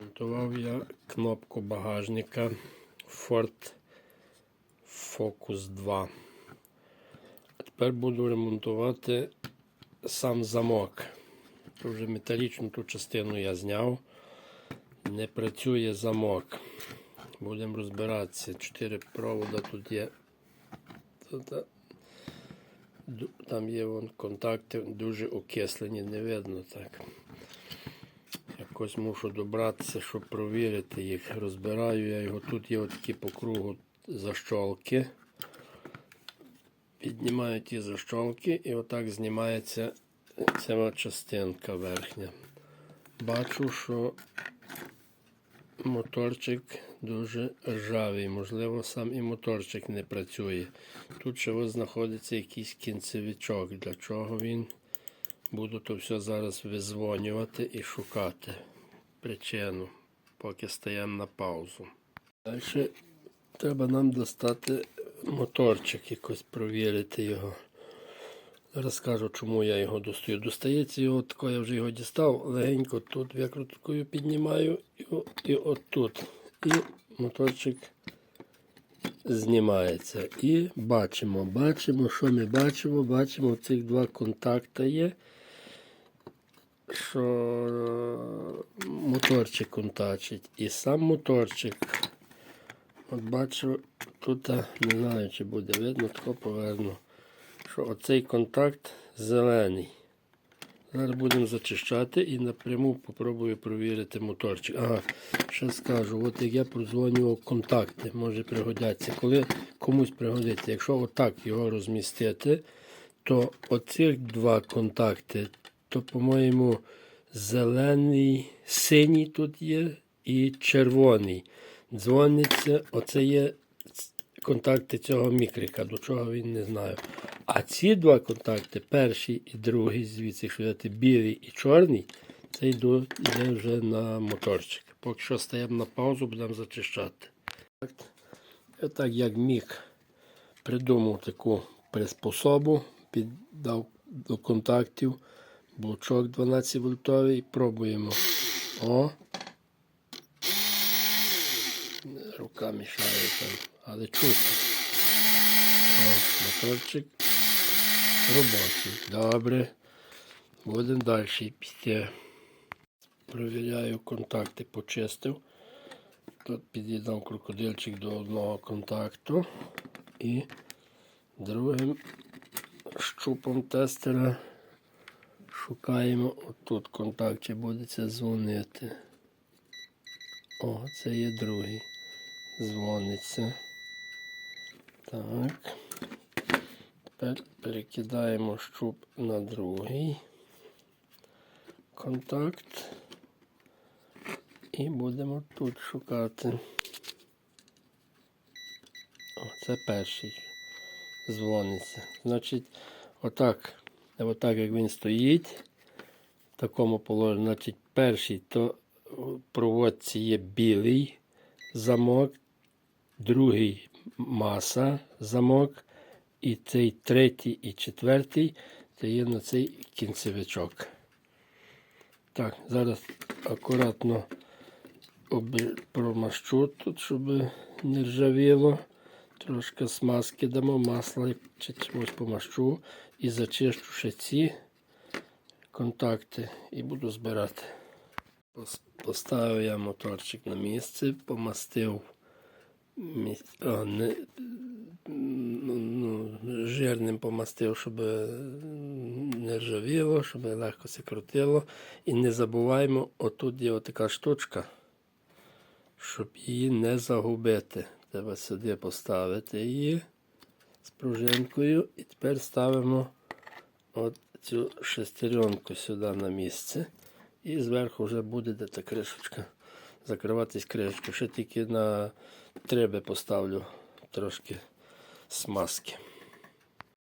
Монтував я кнопку багажника Ford Focus 2. А тепер буду ремонтувати сам замок. Ту вже металічну ту частину я зняв. Не працює замок. Будемо розбиратися. Чотири провода тут є. Тут, ду- Там є вон контакти дуже окислені, не видно так. Якось мушу добратися, щоб провірити їх. Розбираю я його. Тут є такі по кругу защолки. Піднімаю ті защолки і отак знімається ця частинка верхня. Бачу, що моторчик дуже ржавий. Можливо, сам і моторчик не працює. Тут ще знаходиться якийсь кінцевичок. Для чого він? Буду то все зараз визвонювати і шукати причину, поки стаємо на паузу. Далі треба нам достати моторчик, якось провірити його. Зараз скажу, чому я його достаю. Достається його тако, я вже його дістав, легенько тут викруткою піднімаю і, і отут. І моторчик знімається. І бачимо, бачимо, що ми бачимо. Бачимо, цих два контакти є. Що е, моторчик контачить. І сам моторчик. От бачу, тут е, не знаю, чи буде видно, тако поверну. Що оцей контакт зелений. Зараз будемо зачищати і напряму попробую провірити моторчик. Ага, ще скажу, от як я прозвонював контакти, може пригодяться. Коли комусь пригодиться, якщо отак його розмістити, то оцих два контакти, то, по-моєму, зелений, синій тут є і червоний. Дзвониться, оце є контакти цього мікрика, до чого він не знаю. А ці два контакти, перший і другий, звідси, що взяти білий і чорний, це йде вже на моторчик. Поки що стаємо на паузу, будемо зачищати. Я так як міг придумав таку приспособу, піддав до контактів блочок 12 вольтовий. Пробуємо. О! Рука мішає там, але чути. О, моторчик робочий. Добре. Будемо далі піти. Провіряю контакти, почистив. Тут під'єднав крокодильчик до одного контакту. І другим щупом тестера шукаємо отут контакт, чи буде дзвонити. О, це є другий. Дзвониться. Так. Тепер перекидаємо щуп на другий контакт. І будемо тут шукати. О, це перший. Дзвониться. Значить, отак, отак як він стоїть, в такому положенні, значить, перший, то в проводці є білий замок, другий маса замок, і цей третій і четвертий це є на цей кінцевичок. Так, зараз акуратно промащу тут, щоб не ржавіло. Трошки смазки дамо, масла чи чимось помащу і зачищу ще ці контакти і буду збирати. Поставив я моторчик на місце, помастив а, не... ну, ну, жирним помастив, щоб не ржавіло, щоб легко се крутило. І не забуваємо, отут є отака штучка, щоб її не загубити. Треба сюди поставити її з пружинкою. І тепер ставимо от цю шестеренку сюди на місце. І зверху вже буде де та кришечка. Закриватись кришечку. Ще тільки на треби поставлю трошки смазки.